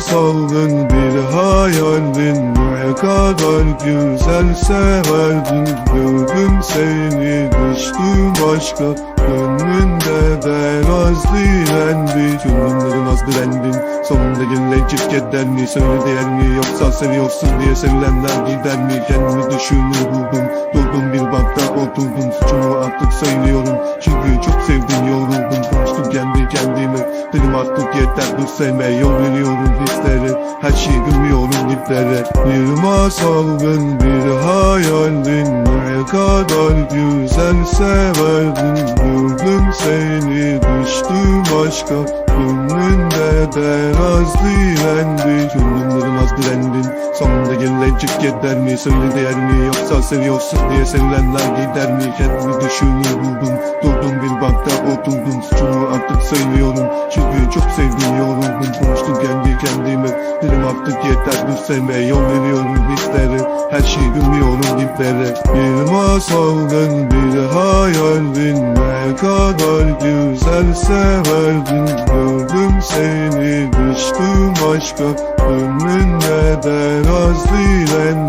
saldın bir hayaldin Ne kadar güzel severdin. Gördüm seni düştüm başka. Gönlünde biraz direndi. Gönlümlerin az direndin. Sonunda gelecek keder mi? Söyle değer mi? Yoksa seviyorsun diye sevilenler gider mi? Kendimi düşünür buldum. Durdum bir bankta oturdum. Suçumu artık söylüyorum. Çünkü çok sevdim yoruldum artık yeter dur sevme Yol veriyorum hislere Her şeyi gülmüyorum diplere Bir masalın bir hayalin Ne kadar. Güzel severdin Gördüm seni. Düştüm başka Gönlünde biraz direndi. Gönlümlerin az direndin Sonunda gelecek keder mi? Söyle değer mi? Yoksa seviyorsun diye sevilenler gider mi? Kendimi düşünür buldum Durdum bir bankta oturdum. Suçumu söylüyorum Çünkü çok sevdim yoruldum Konuştum kendi kendime. Dedim artık yeter dur sevme Yol veriyorum hislere Her şeyi gülmüyorum diplere Bir masaldın bir hayaldin Ne kadar güzel severdin. Gördüm seni düştüm başka Gönlünde biraz direndi